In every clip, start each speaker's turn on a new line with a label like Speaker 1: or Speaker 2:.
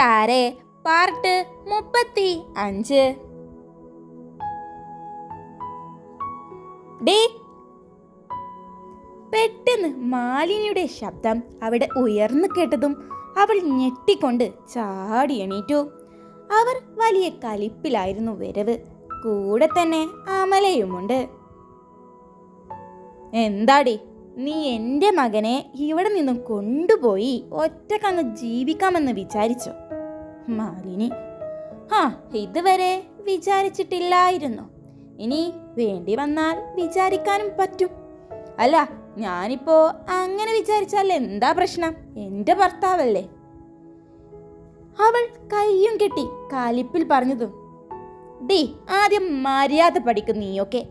Speaker 1: ചാരേ പാർട്ട് മുപ്പത്തി അഞ്ച് പെട്ടെന്ന് മാലിനിയുടെ ശബ്ദം അവിടെ ഉയർന്നു കേട്ടതും അവൾ ഞെട്ടിക്കൊണ്ട് ചാടി എണീറ്റു. അവർ വലിയ കലിപ്പിലായിരുന്നു വരവ്. കൂടെ തന്നെ അമലയുമുണ്ട്. എന്താടി നീ എന്റെ മകനെ ഇവിടെ നിന്നും കൊണ്ടുപോയി ഒറ്റക്കന്ന് ജീവിക്കാമെന്ന് വിചാരിച്ചോ? മാലിനി. ആ ഇതുവരെ വിചാരിച്ചിട്ടില്ലായിരുന്നു. ഇനി വേണ്ടി വന്നാൽ വിചാരിക്കാനും പറ്റും. അല്ല ഞാനിപ്പോ അങ്ങനെ വിചാരിച്ചാൽ എന്താ പ്രശ്നം? എന്റെ ഭർത്താവല്ലേ? അവൾ കയ്യും കെട്ടി കാലിപ്പിൽ പറഞ്ഞതും ഡി ആദ്യം മര്യാദ പഠിക്കും നീയൊക്കെ.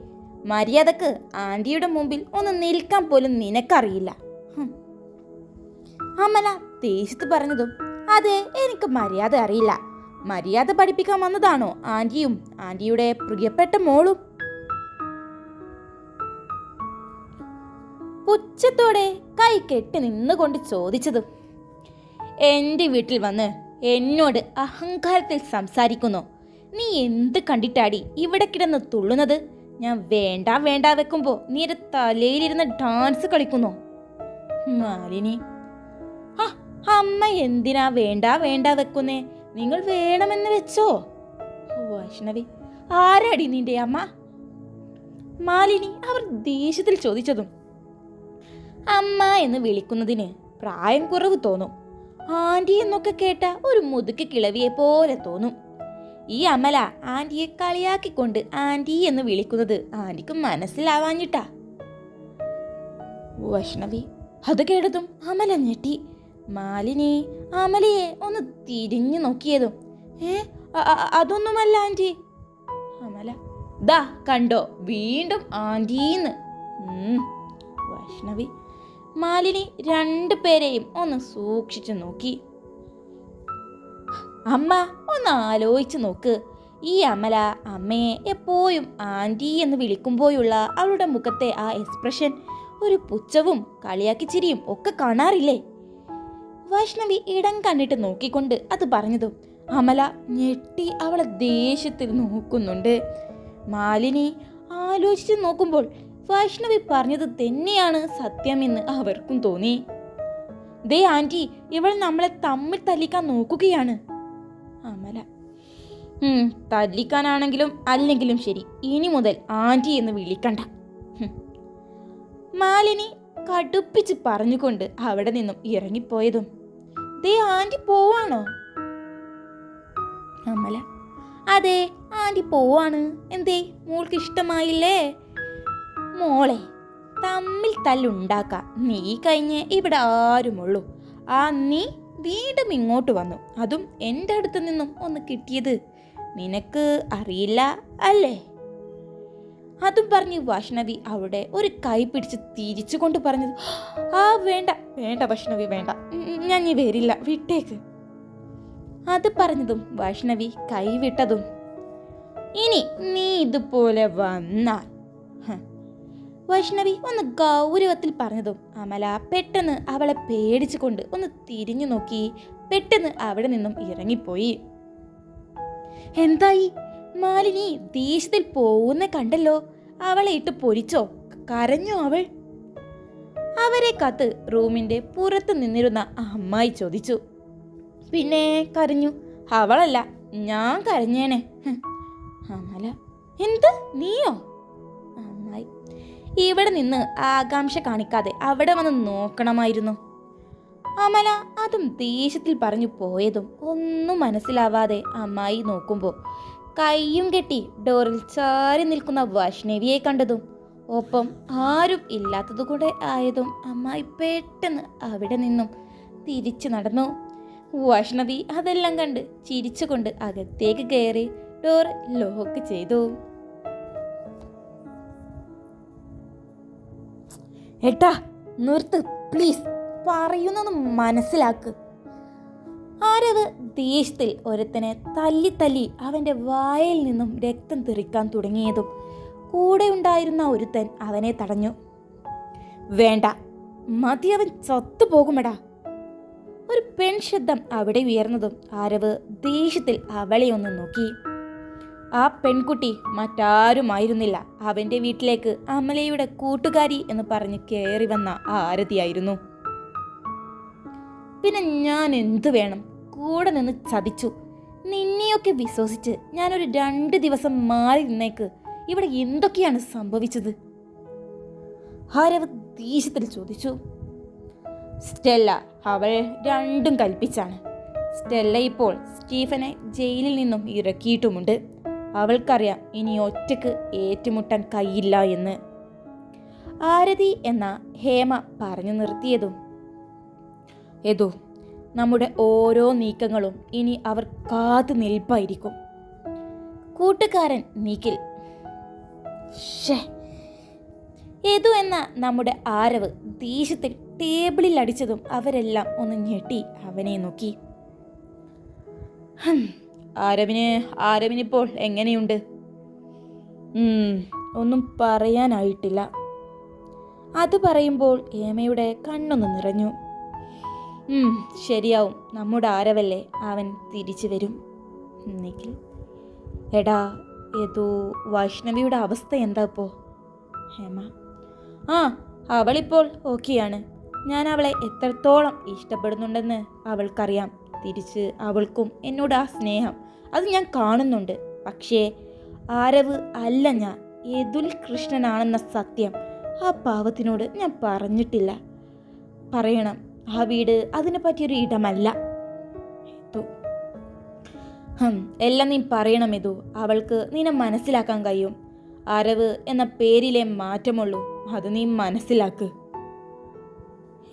Speaker 1: മര്യാദയ്ക്ക് ആന്റിയുടെ മുമ്പിൽ ഒന്ന് നിൽക്കാൻ പോലും നിനക്കറിയില്ല. അമല ദേഷ്യത്ത് പറഞ്ഞതും അതെ എനിക്ക് മര്യാദ അറിയില്ല. മര്യാദ പഠിപ്പിക്കാൻ വന്നതാണോ ആന്റിയും ആന്റിയുടെ പ്രിയപ്പെട്ട മോളും? പുച്ഛത്തോടെ കൈ കെട്ടി നിന്നുകൊണ്ട് ചോദിച്ചത് എന്റെ വീട്ടിൽ വന്ന് എന്നോട് അഹങ്കാരത്തിൽ സംസാരിക്കുന്നു. നീ എന്ത് കണ്ടിട്ടാടി ഇവിടെ കിടന്ന് തുള്ളുന്നത്? ഞാൻ വേണ്ട വേണ്ട വെക്കുമ്പോ നീ ഒരു തലയിലിരുന്ന് ഡാൻസ് കളിക്കുന്നു. മാലിനി അമ്മ എന്തിനാ വേണ്ട വേണ്ട വെക്കുന്നേ? നിങ്ങൾ വേണമെന്ന് വെച്ചോ. വൈഷ്ണവി ആരാടി നിന്റെ അമ്മ? മാലിനി അവർ ദേഷ്യത്തിൽ ചോദിച്ചതും അമ്മ എന്ന് വിളിക്കുന്നതിന് പ്രായം കുറവ് തോന്നും. ആന്റി എന്നൊക്കെ കേട്ട ഒരു മുതുക്ക് കിളവിയെ പോലെ തോന്നും. ഈ അമല ആന്റിയെ കളിയാക്കിക്കൊണ്ട് ആന്റി എന്ന് വിളിക്കുന്നത് ആന്റിക്ക് മനസ്സിലാവാഞ്ഞിട്ടാ. വൈഷ്ണവി അത് കേട്ടതും അമല ഞെട്ടി. മാലിനി അമലിയെ ഒന്ന് തിരിഞ്ഞു നോക്കിയതും ഏ അതൊന്നുമല്ല ആന്റി അമല ദാ കണ്ടോ വീണ്ടും ആന്റീന്ന് ഉം, വൈഷ്ണവി മാലിനി രണ്ടു പേരെയും ഒന്ന് സൂക്ഷിച്ചു നോക്കി. അമ്മ ഒന്ന് ആലോചിച്ച് നോക്ക്. ഈ അമല അമ്മയെ എപ്പോഴും ആന്റി എന്ന് വിളിക്കുമ്പോഴുള്ള അവളുടെ മുഖത്തെ ആ എക്സ്പ്രഷൻ ഒരു പുച്ഛവും കളിയാക്കി ചിരിയും ഒക്കെ കാണാറില്ലേ? വൈഷ്ണവി ഇടം കണ്ടിട്ട് നോക്കിക്കൊണ്ട് അത് പറഞ്ഞതും അമല ഞെട്ടി അവളെ ദേഷ്യത്തിൽ നോക്കുന്നുണ്ട്. മാലിനി ആലോചിച്ച് നോക്കുമ്പോൾ വൈഷ്ണവി പറഞ്ഞത് തന്നെയാണ് സത്യമെന്ന് അവർക്കും തോന്നി. ദേ ആന്റി ഇവൾ നമ്മളെ തമ്മിൽ തല്ലിക്കാൻ നോക്കുകയാണ്. അമല തല്ലിക്കാനാണെങ്കിലും അല്ലെങ്കിലും ശരി ഇനി മുതൽ ആന്റി എന്ന് വിളിക്കണ്ട. മാലിനി കടുപ്പിച്ച് പറഞ്ഞുകൊണ്ട് അവിടെ നിന്നും ഇറങ്ങിപ്പോയതും ദേ ആന്റി പോവാണോ? അമല അതെ ആന്റി പോവാണ്. എന്തേ മോൾക്ക് ഇഷ്ടമായില്ലേ? മോളെ തമ്മിൽ തല്ലുണ്ടാക്ക നീ കഴിഞ്ഞ് ഇവിടെ ആരുമുള്ളൂ. ആ നീ വീണ്ടും ഇങ്ങോട്ട് വന്നു. അതും എന്റെ അടുത്ത് നിന്നും ഒന്ന് കിട്ടിയത്. നിനക്ക് അറിയില്ല അല്ലേ? അതും പറഞ്ഞ് വൈഷ്ണവി അവിടെ ഒരു കൈ പിടിച്ച് തിരിച്ചു കൊണ്ട് പറഞ്ഞത് ആ വേണ്ട വേണ്ട വൈഷ്ണവി വേണ്ട. ഞാൻ ഇനി വരില്ല. വിട്ടേക്ക്. അത് പറഞ്ഞതും വൈഷ്ണവി കൈവിട്ടതും ഇനി നീ ഇതുപോലെ വന്നാൽ. വൈഷ്ണവി ഒന്ന് ഗൗരവത്തിൽ പറഞ്ഞതും അമല പെട്ടെന്ന് അവളെ പേടിച്ചുകൊണ്ട് ഒന്ന് തിരിഞ്ഞു നോക്കി. പെട്ടെന്ന് അവിടെ നിന്നും ഇറങ്ങിപ്പോയി. എന്തായി? മാലിനി ദേഷ്യത്തിൽ പോകുന്ന കണ്ടല്ലോ. അവളെ ഇട്ട് പൊരിച്ചോ? കരഞ്ഞു അവൾ? അവരെ കത്ത് റൂമിന്റെ പുറത്ത് നിന്നിരുന്ന അമ്മായി ചോദിച്ചു. പിന്നെ കരഞ്ഞു. അവളല്ല ഞാൻ കരഞ്ഞേനെ. അമല എന്ത്? നീയോ? അമ്മായി ഇവിടെ നിന്ന് ആകാംക്ഷ കാണിക്കാതെ അവിടെ വന്ന് നോക്കണമായിരുന്നു. അമല അതും ദേഷ്യത്തിൽ പറഞ്ഞു പോയതും ഒന്നും മനസ്സിലാവാതെ അമ്മായി നോക്കുമ്പോൾ കൈയും കെട്ടി ഡോറിൽ ചാരി നിൽക്കുന്ന വൈഷ്ണവിയെ കണ്ടതും ഒപ്പം ആരും ഇല്ലാത്തതുകൂടെ ആയതും അമ്മായി പെട്ടെന്ന് അവിടെ നിന്നും തിരിച്ചു നടന്നു. വൈഷ്ണവി അതെല്ലാം കണ്ട് ചിരിച്ചുകൊണ്ട് അകത്തേക്ക് കയറി ഡോർ ലോക്ക് ചെയ്തു. ഏട്ടാ നിർത്ത് പ്ലീസ് പറയുന്നൊന്ന് മനസ്സിലാക്ക്. ആരവ് ദേഷ്യത്തിൽ ഒരുത്തനെ തല്ലി തല്ലി അവന്റെ വായിൽ നിന്നും രക്തം തെറിക്കാൻ തുടങ്ങിയതും കൂടെ ഉണ്ടായിരുന്ന ഒരുത്തൻ അവനെ തടഞ്ഞു. വേണ്ട മതി അവൻ ചത്തുപോകുമെടാ ഒരു പെൺശബ്ദം അവിടെ ഉയർന്നതും ആരവ് ദേഷ്യത്തിൽ അവളെ ഒന്ന് നോക്കി. ആ പെൺകുട്ടി മറ്റാരുമായിരുന്നില്ല. അവന്റെ വീട്ടിലേക്ക് അമലയുടെ കൂട്ടുകാരി എന്ന് പറഞ്ഞ് കയറി വന്ന ആരതിയായിരുന്നു. പിന്നെ ഞാൻ എന്തു വേണം? കൂടെ നിന്ന് ചതിച്ചു. നിന്നെയൊക്കെ വിശ്വസിച്ച് ഞാനൊരു രണ്ട് ദിവസം മാറി നിന്നേക്ക്. ഇവിടെ എന്തൊക്കെയാണ് സംഭവിച്ചത്? ഹാരവ് ദേഷ്യത്തിൽ ചോദിച്ചു. സ്റ്റെല്ല അവൾ രണ്ടും കൽപ്പിച്ചാണ്. സ്റ്റെല്ല ഇപ്പോൾ സ്റ്റീഫനെ ജയിലിൽ നിന്നും ഇറക്കിയിട്ടുമുണ്ട്. അവൾക്കറിയാം ഇനി ഒറ്റയ്ക്ക് ഏറ്റുമുട്ടാൻ കഴിയില്ല എന്ന്. ആരതി എന്ന ഹേമ പറഞ്ഞു നിർത്തിയതും. ഏതോ നമ്മുടെ ഓരോ നീക്കങ്ങളും ഇനി അവർ കാത്തു നിൽപ്പായിരിക്കും. കൂട്ടുകാരൻ നീക്കിൽ ഏതു എന്ന നമ്മുടെ ആരവ് ദേഷ്യത്തിൽ ടേബിളിൽ അടിച്ചതും അവരെല്ലാം ഒന്ന് ഞെട്ടി അവനെ നോക്കി. ആരവിന് ആരവിനിപ്പോൾ എങ്ങനെയുണ്ട്? ഒന്നും പറയാനായിട്ടില്ല. അത് പറയുമ്പോൾ ഏമയുടെ കണ്ണൊന്ന് നിറഞ്ഞു. ശരിയാവും. നമ്മുടെ ആരവല്ലേ അവൻ തിരിച്ചു വരും. നിഖിൽ എടാ ഏതോ വൈഷ്ണവിയുടെ അവസ്ഥ എന്താ ഇപ്പോ? ഹേമ. ആ അവളിപ്പോൾ ഓക്കെയാണ്. ഞാൻ അവളെ എത്രത്തോളം ഇഷ്ടപ്പെടുന്നുണ്ടെന്ന് അവൾക്കറിയാം. തിരിച്ച് അവൾക്കും എന്നോട് ആ സ്നേഹം. അത് ഞാൻ കാണുന്നുണ്ട്. പക്ഷേ ആരവ് അല്ല ഞാൻ. യദുൽ കൃഷ്ണനാണെന്ന സത്യം ആ പാവത്തിനോട് ഞാൻ പറഞ്ഞിട്ടില്ല. പറയണം. ആ വീട് അതിനെ പറ്റിയൊരു ഇടമല്ല. ഹം എല്ലാം നീ പറയണം ഇതു അവൾക്ക് നിന്നെ മനസ്സിലാക്കാൻ കഴിയും. അരവ് എന്ന പേരിലെ മാറ്റമുള്ളൂ. അത് നീ മനസ്സിലാക്ക്.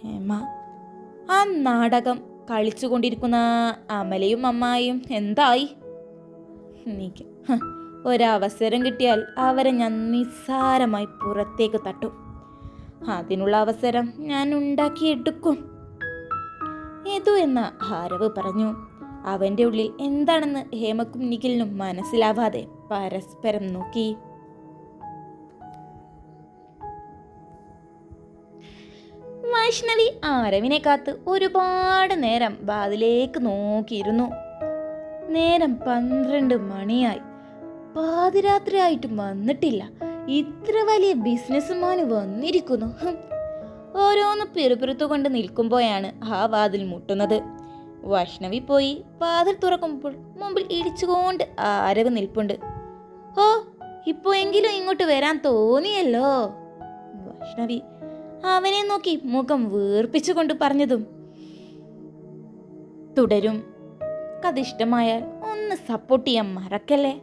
Speaker 1: ഹേമ ആ നാടകം കളിച്ചുകൊണ്ടിരിക്കുന്ന അമലയും അമ്മായിയും എന്തായി? നീക്ക് ഒരവസരം കിട്ടിയാൽ അവരെ ഞാൻ നിസ്സാരമായി പുറത്തേക്ക് തട്ടും. അതിനുള്ള അവസരം ഞാൻ ഉണ്ടാക്കിയെടുക്കും. ഏതു എന്ന ഹാരവ് പറഞ്ഞു. അവന്റെ ഉള്ളിൽ എന്താണെന്ന് ഹേമക്കും നിഖിലിനും മനസ്സിലാവാതെ പരസ്പരം നോക്കി. വൈഷ്ണവി ആരവിനെ കാത്ത് ഒരുപാട് നേരം വാതിലേക്ക് നോക്കിയിരുന്നു. നേരം പന്ത്രണ്ട് മണിയായി. പാതിരാത്രി ആയിട്ടും വന്നിട്ടില്ല. ഇത്ര വലിയ ബിസിനസ്സുമാന് വന്നിരിക്കുന്നു. ഓരോന്ന് പിറുപിറുത്തുകൊണ്ട് നിൽക്കുമ്പോഴാണ് ആ വാതിൽ മുട്ടുന്നത്. വൈഷ്ണവി പോയി വാതിൽ തുറക്കുമ്പോൾ മുമ്പിൽ ഇടിച്ചുകൊണ്ട് ആരവ് നിൽപ്പുണ്ട്. ഓ ഇപ്പോയെങ്കിലും ഇങ്ങോട്ട് വരാൻ തോന്നിയല്ലോ? വൈഷ്ണവി അവനെ നോക്കി മുഖം വീർപ്പിച്ചുകൊണ്ട് പറഞ്ഞതും. തുടരും. കഥ ഇഷ്ടമായാൽ ഒന്ന് സപ്പോർട്ട് ചെയ്യാൻ മറക്കല്ലേ?